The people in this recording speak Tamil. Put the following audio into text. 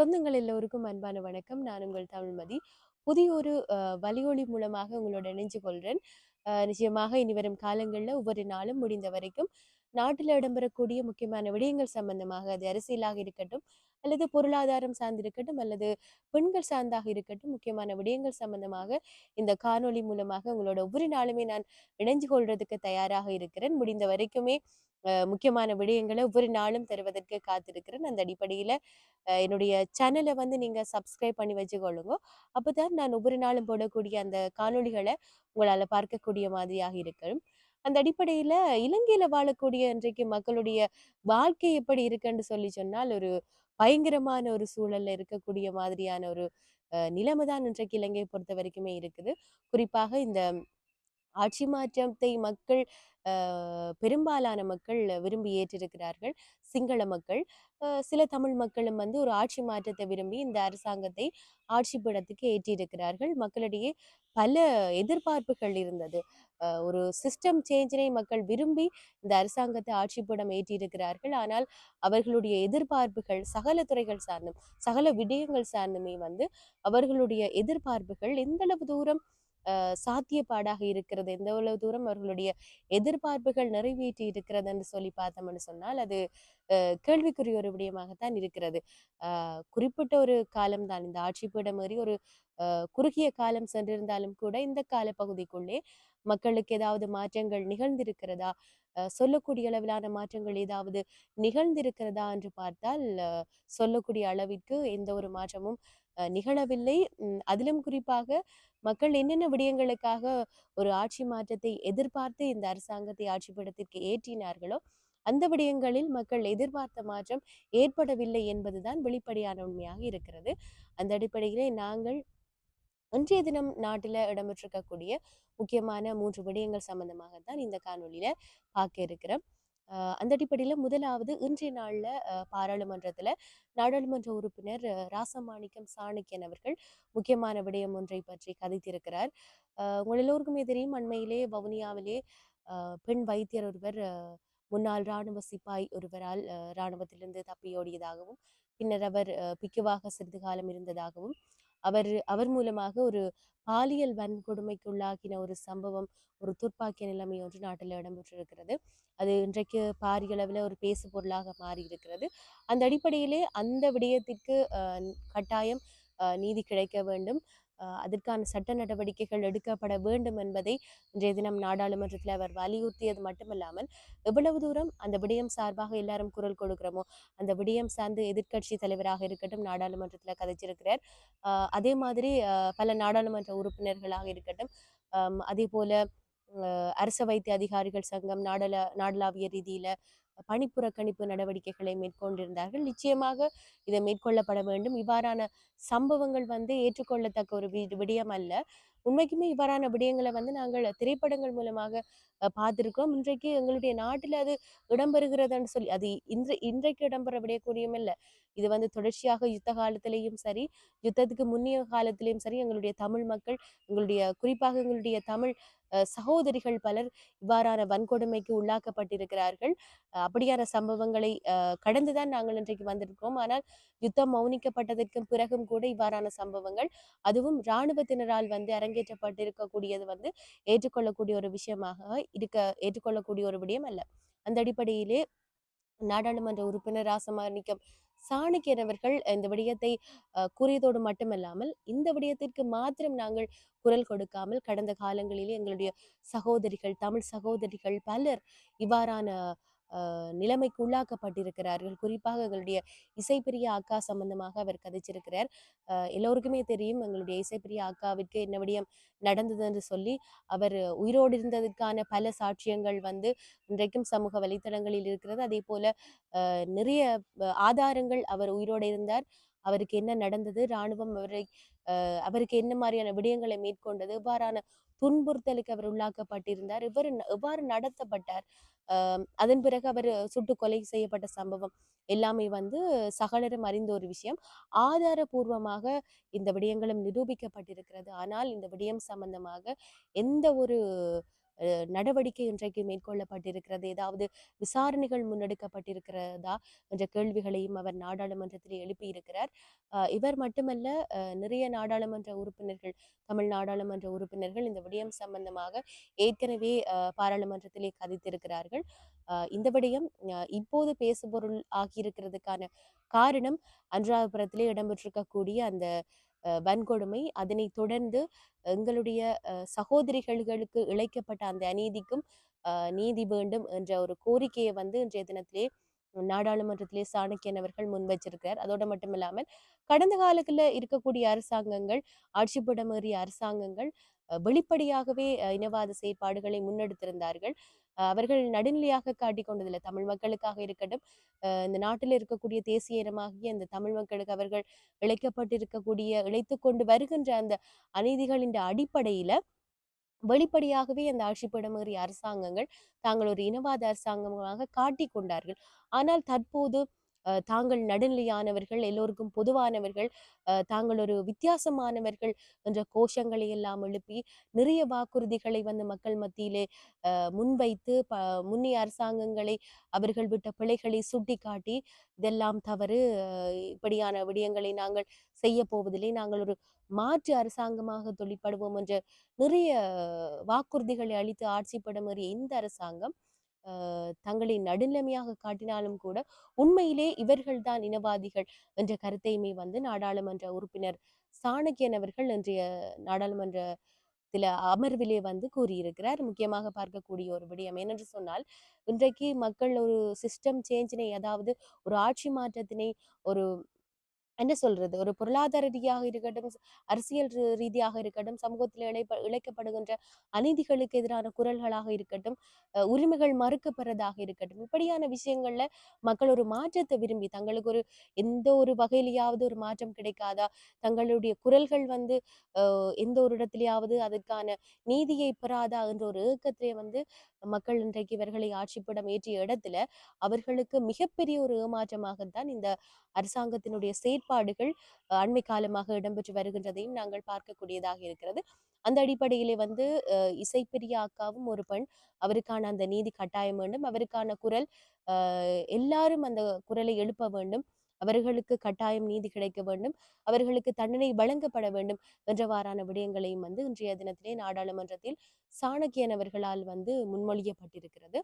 சொந்தங்கள் எல்லோருக்கும் அன்பான வணக்கம். நான் உங்கள் தமிழ்மதி. புதிய ஒரு வலியொலி மூலமாக உங்களோட இணைஞ்சு கொள்கிறேன் நிச்சயமாக இனி வரும் காலங்களில் ஒவ்வொரு நாளும் முடிந்த வரைக்கும் நாட்டில் இடம்பெறக்கூடிய முக்கியமான விடயங்கள் சம்பந்தமாக அது அரசியலாக இருக்கட்டும் அல்லது பொருளாதாரம் சார்ந்திருக்கட்டும் அல்லது பெண்கள் சார்ந்தாக இருக்கட்டும் முக்கியமான விடயங்கள் சம்பந்தமாக இந்த காணொளி மூலமாக உங்களோட ஒவ்வொரு நாளுமே நான் இணைஞ்சு கொள்றதுக்கு தயாராக இருக்கிறேன். முடிந்த வரைக்குமே முக்கியமான விடயங்களை ஒவ்வொரு நாளும் தருவதற்கு காத்திருக்கிறேன். அந்த அடிப்படையில் என்னுடைய சேனலை வந்து நீங்கள் சப்ஸ்கிரைப் பண்ணி வச்சுக்கொள்ளுங்க. அப்போ தான் நான் ஒவ்வொரு நாளும் போடக்கூடிய அந்த காணொளிகளை உங்களால் பார்க்கக்கூடிய மாதிரியாக இருக்கும். அந்த அடிப்படையில் இலங்கையில் வாழக்கூடிய இன்றைக்கு மக்களுடைய வாழ்க்கை எப்படி இருக்குன்னு சொல்லி சொன்னால் ஒரு பயங்கரமான ஒரு சூழல்ல இருக்கக்கூடிய மாதிரியான ஒரு நிலைமை தான் இன்றைக்கு இலங்கையை பொறுத்த வரைக்குமே இருக்குது. குறிப்பாக இந்த ஆட்சி மாற்றத்தை மக்கள் பெரும்பாலான மக்கள் விரும்பி ஏற்றிருக்கிறார்கள். சிங்கள மக்கள். சில தமிழ் மக்களும் வந்து ஒரு ஆட்சி மாற்றத்தை விரும்பி இந்த அரசாங்கத்தை ஆட்சி பீடத்துக்கு ஏற்றியிருக்கிறார்கள். மக்களிடையே பல எதிர்பார்ப்புகள் இருந்தது. ஒரு சிஸ்டம் சேஞ்சினை மக்கள் விரும்பி இந்த அரசாங்கத்தை ஆட்சி பீடம் ஏற்றியிருக்கிறார்கள். ஆனால் அவர்களுடைய எதிர்பார்ப்புகள் சகல துறைகள் சார்ந்தும் சகல விடயங்கள் சார்ந்துமே வந்து அவர்களுடைய எதிர்பார்ப்புகள் எந்தளவு தூரம் சாத்தியப்பாடாக இருக்கிறது. எந்த எவ்வளவு தூரம் அவர்களுடைய எதிர்பார்ப்புகள் நிறைவேற்றி இருக்கிறது என்று சொல்லி பார்த்தோம்னு சொன்னால் அது அஹ் கேள்விக்குரிய ஒரு விடயமாகத்தான் இருக்கிறது. குறிப்பிட்ட ஒரு காலம்தான் இந்த ஆட்சிப்பீடம் ஒரு அஹ் குறுகிய காலம் சென்றிருந்தாலும் கூட இந்த கால பகுதிக்குள்ளே மக்களுக்கு ஏதாவது மாற்றங்கள் நிகழ்ந்திருக்கிறதா? அஹ் சொல்லக்கூடிய அளவிலான மாற்றங்கள் ஏதாவது நிகழ்ந்திருக்கிறதா என்று பார்த்தால் சொல்லக்கூடிய அளவிற்கு எந்த ஒரு மாற்றமும் நிகழவில்லை. அதிலும் குறிப்பாக மக்கள் என்னென்ன விடயங்களுக்காக ஒரு ஆட்சி மாற்றத்தை எதிர்பார்த்து இந்த அரசாங்கத்தை ஆட்சிப்படத்திற்கு ஏற்றினார்களோ அந்த விடயங்களில் மக்கள் எதிர்பார்த்த மாற்றம் ஏற்படவில்லை என்பதுதான் வெளிப்படையான உண்மையாக இருக்கிறது. அந்த அடிப்படையிலே நாங்கள் இன்றைய தினம் நாட்டில் இடம்பெற்றிருக்கக்கூடிய முக்கியமான மூன்று விடயங்கள் சம்பந்தமாகத்தான் இந்த காணொலியில பார்க்க இருக்கிறோம். அந்த அடிப்படையில் முதலாவது இன்றைய நாளில் பாராளுமன்றத்தில் நாடாளுமன்ற உறுப்பினர் ராசமாணிக்கம் சாணக்கியன் அவர்கள் முக்கியமான விடயம் ஒன்றை பற்றி கதைத்திருக்கிறார். உங்கள் எல்லோருக்குமே தெரியும் அண்மையிலே வவுனியாவிலே பெண் வைத்தியர் ஒருவர் முன்னாள் இராணுவ சிப்பாய் ஒருவரால் இராணுவத்திலிருந்து தப்பியோடியதாகவும் பின்னர் அவர் பிக்குவாக சிறிது காலம் இருந்ததாகவும் அவர் அவர் மூலமாக ஒரு பாலியல் வன்கொடுமைக்கு உள்ளாகின ஒரு சம்பவம் ஒரு துர்ப்பாக்கிய நிலைமை ஒன்று நாட்டில் இடம்பெற்றிருக்கிறது. அது இன்றைக்கு பாரிய அளவில் ஒரு பேசு பொருளாக மாறி இருக்கிறது அந்த அடிப்படையிலே அந்த விடயத்திற்கு கட்டாயம் நீதி கிடைக்க வேண்டும். அதற்கான சட்ட நடவடிக்கைகள் எடுக்கப்பட வேண்டும் என்பதை இன்றைய தினம் நாடாளுமன்றத்தில் அவர் வலியுறுத்தியது மட்டுமல்லாமல் எவ்வளவு தூரம் அந்த விடயம் சார்பாக எல்லாரும் குரல் கொடுக்கிறோமோ அந்த விடயம் சார்ந்து எதிர்க்கட்சி தலைவராக இருக்கட்டும் நாடாளுமன்றத்தில் கதைச்சிருக்கிறார். அதே மாதிரி பல நாடாளுமன்ற உறுப்பினர்களாக இருக்கட்டும் அதே போல அரச வைத்திய அதிகாரிகள் சங்கம் நாடல நாடளாவிய ரீதியில பணிப்புறக்கணிப்பு நடவடிக்கைகளை மேற்கொண்டிருந்தார்கள். நிச்சயமாக இதை மேற்கொள்ளப்பட வேண்டும். இவ்வாறான சம்பவங்கள் வந்து ஏற்றுக்கொள்ளத்தக்க ஒரு வி- விடயம் அல்ல. உண்மைக்குமே இவ்வாறான விடயங்களை வந்து நாங்கள் திரைப்படங்கள் மூலமாக பார்த்துருக்கோம் இன்றைக்கு எங்களுடைய நாட்டில் அது இடம்பெறுகிறதுன்னு சொல்லி அது இன்று இன்றைக்கு இடம்பெற விடயக்கூடியும் இல்லை. இது வந்து தொடர்ச்சியாக யுத்த காலத்திலையும் சரி யுத்தத்துக்கு முன்னிய காலத்திலையும் சரி எங்களுடைய தமிழ் மக்கள் எங்களுடைய குறிப்பாக எங்களுடைய தமிழ் அஹ், சகோதரிகள் பலர் இவ்வாறான வன்கொடுமைக்கு உள்ளாக்கப்பட்டிருக்கிறார்கள். அப்படியான சம்பவங்களை கடந்துதான் நாங்கள் இன்றைக்கு வந்திருக்கிறோம். ஆனால் யுத்தம் மௌனிக்கப்பட்டதற்கு பிறகும் கூட இவ்வாறான சம்பவங்கள் அதுவும் இராணுவத்தினரால் வந்து அரங்கேற்றப்பட்டிருக்கக்கூடியது வந்து ஏற்றுக்கொள்ளக்கூடிய ஒரு விஷயமாக இருக்க ஏற்றுக்கொள்ளக்கூடிய ஒரு விடயம் அல்ல. அந்த அடிப்படையிலே நாடாளுமன்ற உறுப்பினர் ராசமாணிக்கம் சாணக்கியன் அவர்கள் இந்த விடயத்தை அஹ், கூறியதோடு மட்டுமல்லாமல் இந்த விடயத்திற்கு மாத்திரம் நாங்கள் குரல் கொடுக்காமல் கடந்த காலங்களிலே எங்களுடைய சகோதரிகள் தமிழ் சகோதரிகள் பலர் இவ்வாறான நிலைமைக்கு உள்ளாக்கப்பட்டிருக்கிறார்கள். குறிப்பாக எங்களுடைய இசைப்பிரிய அக்கா சம்பந்தமாக அவர் கதைச்சிருக்கிறார். எல்லோருக்குமே தெரியும் எங்களுடைய இசைப்பிரிய அக்காவிற்கு என்ன விடயம் நடந்தது என்று சொல்லி அவர் உயிரோடு இருந்ததற்கான பல சாட்சியங்கள் வந்து இன்றைக்கும் சமூக வலைத்தளங்களில் இருக்கிறது. அதே போல நிறைய ஆதாரங்கள் அவர் உயிரோடு இருந்தார். அவருக்கு என்ன நடந்தது? இராணுவம் அவரை அவருக்கு என்ன மாதிரியான விடயங்களை மேற்கொண்டது? இவ்வாறான துன்புறுத்தலுக்கு அவர் உள்ளாக்கப்பட்டிருந்தார்? இவர் எவ்வாறு நடத்தப்பட்டார்? அதன் பிறகு அவர் சுட்டு கொலை செய்யப்பட்ட சம்பவம் எல்லாமே வந்து சகலரும் அறிந்த ஒரு விஷயம். ஆதாரபூர்வமாக இந்த விடயங்களும் நிரூபிக்கப்பட்டிருக்கிறது. ஆனால் இந்த விடயம் சம்பந்தமாக எந்த ஒரு நடவடிக்கை இன்றைக்கு மேற்கொள்ளப்பட்டிருக்கிறது. ஏதாவது விசாரணைகள் முன்னெடுக்கப்பட்டிருக்கிறதா? என்ற கேள்விகளையும் அவர் நாடாளுமன்றத்தில் எழுப்பியிருக்கிறார். இவர் மட்டுமல்ல நிறைய நாடாளுமன்ற உறுப்பினர்கள் தமிழ் நாடாளுமன்ற உறுப்பினர்கள் இந்த விடயம் சம்பந்தமாக ஏற்கனவே பாராளுமன்றத்திலே கதித்திருக்கிறார்கள். இந்த விடயம் இப்போது பேசுபொருள் ஆகியிருக்கிறதுக்கான காரணம் அன்றாபுரத்திலே இடம்பெற்றிருக்கக்கூடிய அந்த வன்கொடுமை. அதனை தொடர்ந்து எங்களுடைய சகோதரிகளுக்கு இழைக்கப்பட்ட அந்த அநீதிக்கும் நீதி வேண்டும் என்ற ஒரு கோரிக்கையை வந்து இன்றைய தினத்திலே நாடாளுமன்றத்திலே சாணக்கியன் அவர்கள் முன்வச்சிருக்கிறார் அதோடு மட்டும் இல்லாமல் கடந்த காலத்தில் இருக்கக்கூடிய அரசாங்கங்கள் ஆட்சிப்படமேறிய அரசாங்கங்கள் வெளிப்படையாகவே இனவாத செயற்பாடுகளை முன்னெடுத்திருந்தார்கள். அவர்கள் நடுநிலையாக காட்டிக் கொண்டதில்லை. தமிழ் மக்களுக்காக இருக்கட்டும் இந்த நாட்டில் இருக்கக்கூடிய தேசிய இனமாகிய இந்த தமிழ் மக்களுக்கு அவர்கள் இழைக்கப்பட்டிருக்கக்கூடிய இழைத்து கொண்டு வருகின்ற அந்த அநீதிகளின் அடிப்படையில வெளிப்படையாகவே அந்த ஆட்சிப்படமேறிய அரசாங்கங்கள் தாங்கள் ஒரு இனவாத அரசாங்கமாக காட்டி கொண்டார்கள். ஆனால் தற்போது தாங்கள் நடுநிலையானவர்கள் எல்லோருக்கும் பொதுவானவர்கள் தாங்கள் ஒரு வித்தியாசமானவர்கள் என்ற கோஷங்களை எல்லாம் எழுப்பி நிறைய வாக்குறுதிகளை வந்து மக்கள் மத்தியிலே முன்வைத்து ப முன்னிய அரசாங்கங்களை அவர்கள் விட்ட பிழைகளை சுட்டி காட்டி இதெல்லாம் தவறு இப்படியான விடயங்களை நாங்கள் செய்ய போவதில்லை. நாங்கள் ஒரு மாற்று அரசாங்கமாக தொழிற்படுவோம் என்ற நிறைய வாக்குறுதிகளை அளித்து ஆட்சிப்படமேறிய இந்த அரசாங்கம் தங்களை நடுநிலைமையாக காட்டினாலும் கூட உண்மையிலே இவர்கள்தான் இனவாதிகள் என்ற கருத்தையுமே வந்து நாடாளுமன்ற உறுப்பினர் சாணக்கியன் அவர்கள் இன்றைய நாடாளுமன்ற சில அமர்விலே வந்து கூறியிருக்கிறார். முக்கியமாக பார்க்கக்கூடிய ஒரு விடயம் என்னென்று சொன்னால் இன்றைக்கு மக்கள் ஒரு சிஸ்டம் சேஞ்சினை அதாவது ஒரு ஆட்சி மாற்றத்தினை ஒரு என்ன சொல்றது? ஒரு பொருளாதார ரீதியாக இருக்கட்டும் அரசியல் ரீதியாக இருக்கட்டும் சமூகத்தில் இழைப்ப இழைக்கப்படுகின்ற அநீதிகளுக்கு எதிரான குரல்களாக இருக்கட்டும் உரிமைகள் மறுக்கப்படுறதாக இருக்கட்டும் இப்படியான விஷயங்கள்ல மக்கள் ஒரு மாற்றத்தை விரும்பி தங்களுக்கு ஒரு எந்த ஒரு வகையிலேயாவது ஒரு மாற்றம் கிடைக்காதா? தங்களுடைய குரல்கள் வந்து எந்த ஒரு இடத்துலையாவது அதற்கான நீதியை பெறாதா? என்ற ஒரு ஏக்கத்திலே வந்து மக்கள் இன்றைக்கு இவர்களை ஆட்சிப்படம் ஏற்றிய இடத்துல அவர்களுக்கு மிகப்பெரிய ஒரு ஏமாற்றமாகத்தான் இந்த அரசாங்கத்தினுடைய செயற்பாடுகள் அண்மை காலமாக இடம்பெற்று வருகின்றதையும் நாங்கள் பார்க்கக்கூடியதாக இருக்கிறது. அந்த அடிப்படையிலே வந்து இசைப்பிரிய அக்காவும் ஒரு பெண் அவருக்கான அந்த நீதி கட்டாயம் வேண்டும். அவருக்கான குரல் எல்லாரும் அந்த குரலை எழுப்ப வேண்டும். அவர்களுக்கு கட்டாயம் நீதி கிடைக்க வேண்டும். அவர்களுக்கு தண்டனை வழங்கப்பட வேண்டும் என்றவாறான விடயங்களையும் வந்து இன்றைய தினத்திலே நாடாளுமன்றத்தில் சாணக்கியன் அவர்களால் வந்து முன்மொழியப்பட்டிருக்கிறது.